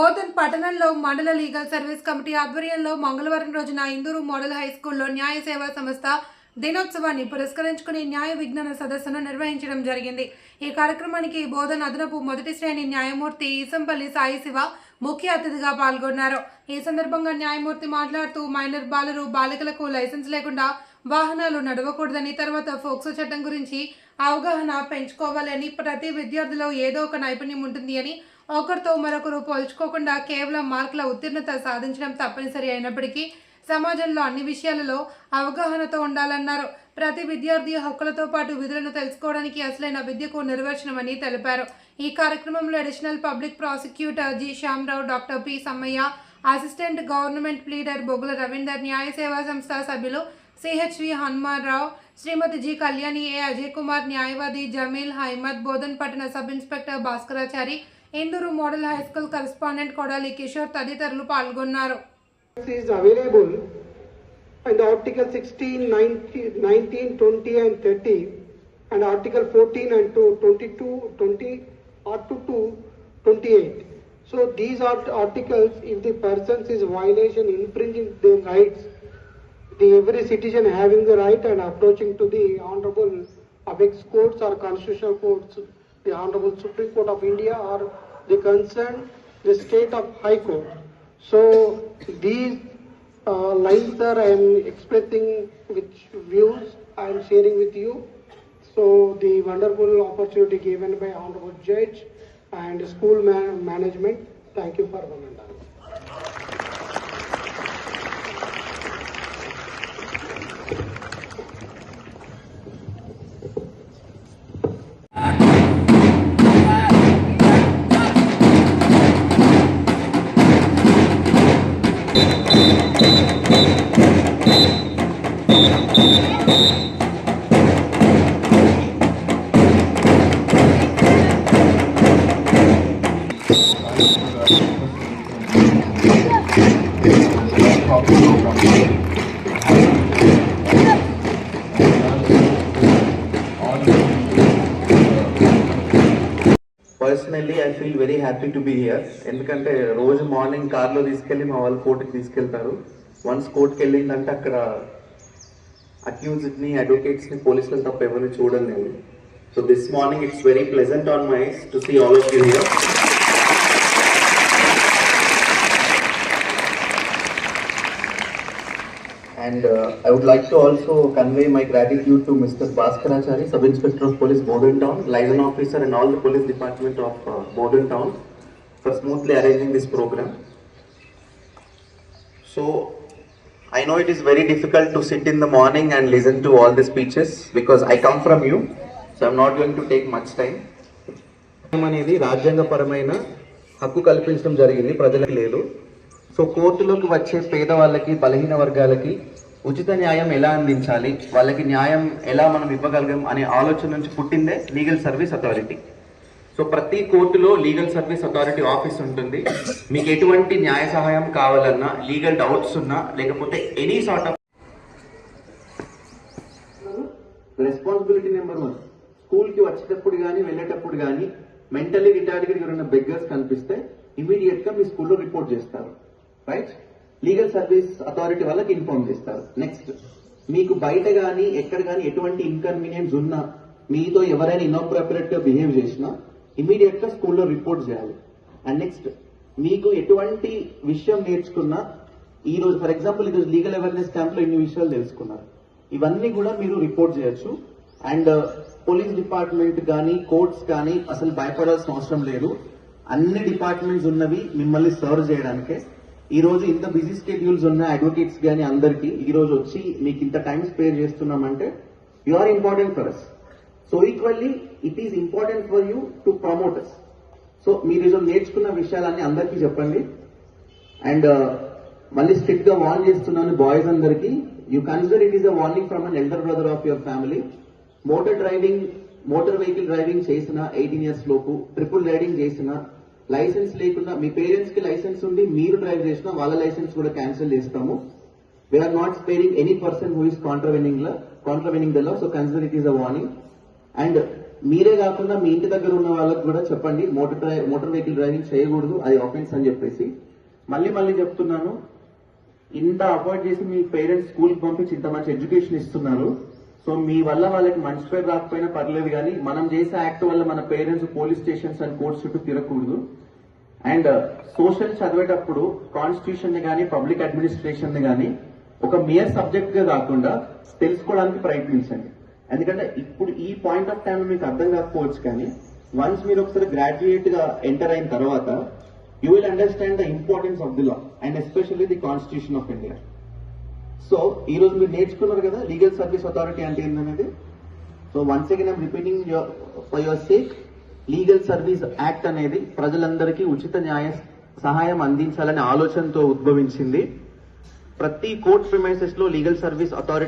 బోధన్ పట్టణంలో మండల legal service committee ఆధ్వర్యంలో మంగళవారం రోజున ఇందూరు మోడల్ హై స్కూల్లో న్యాయ సేవా సంస్థ దినోత్సవాన్ని పురస్కరించుకుని న్యాయ విజ్ఞాన సదస్సును నిర్వహించడం జరిగింది. ఈ కార్యక్రమానికి బోధన్ అదనపు మొదటి శ్రేణి న్యాయమూర్తి ఈసంపల్లి సాయి శివ ముఖ్య అతిథిగా పాల్గొన్నారు. ఈ సందర్భంగా న్యాయమూర్తి మాట్లాడుతూ మైనర్ బాలురు బాలికలకు లైసెన్స్ లేకుండా వాహనాలు నడవకూడదని తర్వాత ఫోక్సో చట్టం గురించి అవగాహన పెంచుకోవాలని ప్రతి విద్యార్థిలో ఏదో ఒక నైపుణ్యం ఉంటుంది అని ఒకరితో మరొకరు పోల్చుకోకుండా కేవలం మార్కుల ఉత్తీర్ణత సాధించడం తప్పనిసరి అయినప్పటికీ సమాజంలో అన్ని విషయాలలో అవగాహనతో ఉండాలన్నారు. ప్రతి విద్యార్థి హక్కులతో పాటు విధులను తెలుసుకోవడానికి అసలైన విద్యకు నిర్వచనమని తెలిపారు. ఈ కార్యక్రమంలో additional public prosecutor G. Shyamarao doctor P. Sammaiah assistant government pleader Bogula Ravinder న్యాయ సేవా సంస్థ సభ్యులు CHV Hanumanrao Shrimati G. Kalyani A. Ajay Kumar న్యాయవాది జమీల్ హైమద్ బోధన్ పట్టణ sub inspector Bhaskarachari Induru model high school correspondent Kodali Kishore తదితరులు పాల్గొన్నారు is available in the Article 16, 19, 19, 20 and 30 and Article 14 and 2, 22, 20 or to 2, 28. So these are articles, if the persons is violation infringing their rights, the every citizen having the right and approaching to the honorable apex courts or constitutional courts, the honorable Supreme Court of India or the concerned the state of High Court. So these uh, lines are I am expressing which views I am sharing with you. So the wonderful opportunity given by honorable judge and school man- management. Thank you for coming and personally I feel very happy to be here ఎందుకంటే రోజు morning కార్లో తీసుకెళ్ళి మా వాళ్ళు కోర్టుకి తీసుకెళ్తారు. Once కోర్టుకి వెళ్ళిందంటే అక్కడ అక్యూజ్డ్ని అడ్వకేట్స్ని పోలీసులు తప్ప ఎవరిని చూడను నేను so this morning it's very pleasant on my to see all of you here And uh, I would like to also convey my gratitude to Mr. Bhaskarachari, Sub Inspector of Police, Bowden Town, liaison officer, and all the police department of uh, Bowden Town for smoothly arranging this program. So, I know it is very difficult to sit in the morning and listen to all the speeches because I come from you, so I'm not going to take much time. అనేది రాజ్యాంగపరమైన హక్కు కల్పించడం జరిగింది ప్రజలకు లేదు so కోర్టులోకి వచ్చే పేదవాళ్ళకి బలహీన వర్గాలకి ఉచిత న్యాయం ఎలా అందించాలి? వాళ్ళకి న్యాయం ఎలా మనం ఇవ్వగలగం అనే ఆలోచన నుంచి పుట్టిందే లీగల్ సర్వీస్ అథారిటీ. సో ప్రతి కోర్టులో లీగల్ సర్వీస్ అథారిటీ ఆఫీస్ ఉంటుంది. మీకు ఎటువంటి న్యాయ సహాయం కావాలన్నా లీగల్ డౌట్స్ ఉన్నా లేకపోతే any sort of responsibility number one. స్కూల్కి వచ్చేటప్పుడు కానీ వెళ్ళేటప్పుడు కానీ మెంటల్లీ రిటార్డెడ్ ఎవరైనా బెగ్గర్స్ కనిపిస్తే ఇమీడియట్గా మీ స్కూల్లో రిపోర్ట్ చేస్తారు. రైట్ లీగల్ సర్వీస్ అథారిటీ వాళ్ళకి ఇన్ఫార్మ్ చేస్తారు. నెక్స్ట్ మీకు బయట కానీ ఎక్కడ కానీ ఎటువంటి ఇన్కన్వీనియన్స్ ఉన్నా మీతో ఎవరైనా ఇన్అప్రోప్రియట్గా బిహేవ్ చేసినా ఇమీడియట్గా స్కూల్లో రిపోర్ట్ చేయాలి. అండ్ నెక్స్ట్ మీకు ఎటువంటి విషయం నేర్చుకున్నా ఈ రోజు ఫర్ ఎగ్జాంపుల్ ఈరోజు లీగల్ అవేర్నెస్ క్యాంప్లో ఇన్ని విషయాలు తెలుసుకున్నారు. ఇవన్నీ కూడా మీరు రిపోర్ట్ చేయొచ్చు. అండ్ పోలీస్ డిపార్ట్మెంట్ కానీ కోర్ట్స్ కానీ అసలు భయపడాల్సిన అవసరం లేదు. అన్ని డిపార్ట్మెంట్స్ ఉన్నవి మిమ్మల్ని సర్వ్ చేయడానికే. ఈ రోజు ఇంత బిజీ స్కెడ్యూల్స్ ఉన్న అడ్వకేట్స్ కానీ అందరికి ఈ రోజు వచ్చి మీకు ఇంత టైం స్పేర్ చేస్తున్నామంటే you are important for us so equally it is important for you to promote us so మీరు ఈరోజు నేర్చుకున్న విషయాలన్నీ అందరికీ చెప్పండి. అండ్ uh, మళ్ళీ స్ట్రిక్ట్గా వార్న్ చేస్తున్నాను బాయ్స్ అందరికి. You consider it is a warning from an elder brother of your family motor driving motor vehicle driving చేసిన ఎయిటీన్ ఇయర్స్ లోపు ట్రిపుల్ రైడింగ్ చేసిన లైసెన్స్ లేకుండా మీ పేరెంట్స్కి లైసెన్స్ ఉండి మీరు డ్రైవ్ చేసినా వాళ్ళ లైసెన్స్ కూడా క్యాన్సిల్ చేస్తాము. We are not sparing any person who is contravening law contravening the law so consider it is a warning and మీరే కాకుండా మీ ఇంటి దగ్గర ఉన్న వాళ్ళకి కూడా చెప్పండి మోటార్ డ్రై- మోటార్ వెహికల్ డ్రైవింగ్ చేయకూడదు అది ఆఫెన్స్ అని చెప్పేసి. మళ్ళీ మళ్ళీ చెప్తున్నాను ఇంత అవాయిడ్ చేసి మీ పేరెంట్స్ స్కూల్కి పంపించి ఇంత మంచి ఎడ్యుకేషన్ ఇస్తున్నారు. సో మీ వల్ల వాళ్ళకి మంచి పేరు రాకపోయినా పర్లేదు కానీ మనం చేసే యాక్ట్ వల్ల మన parents police stations and courts చుట్టూ తిరగకూడదు. అండ్ uh, సోషల్ చదివేటప్పుడు కాన్స్టిట్యూషన్ని కానీ పబ్లిక్ అడ్మినిస్ట్రేషన్ని కానీ ఒక మేయర్ సబ్జెక్ట్గా కాకుండా తెలుసుకోవడానికి ప్రయత్నించండి. ఎందుకంటే ఇప్పుడు ఈ పాయింట్ ఆఫ్ టైం మీకు అర్థం కాకపోవచ్చు కానీ వన్స్ మీరు ఒకసారి గ్రాడ్యుయేట్గా ఎంటర్ అయిన తర్వాత you will understand the importance of the law and especially the constitution of India so ఈ రోజు మీరు నేర్చుకున్నారు కదా లీగల్ సర్వీస్ అథారిటీ అంటే ఏంటనేది so once again I'm repeating for your sake legal service act అనేది ప్రజలందరికీ ఉచిత న్యాయ సహాయం అందించాలనే ఆలోచనతో ఉద్భవించింది. ప్రతి కోర్ట్ ప్రిమైసెస్లో లీగల్ సర్వీస్ అథారిటీ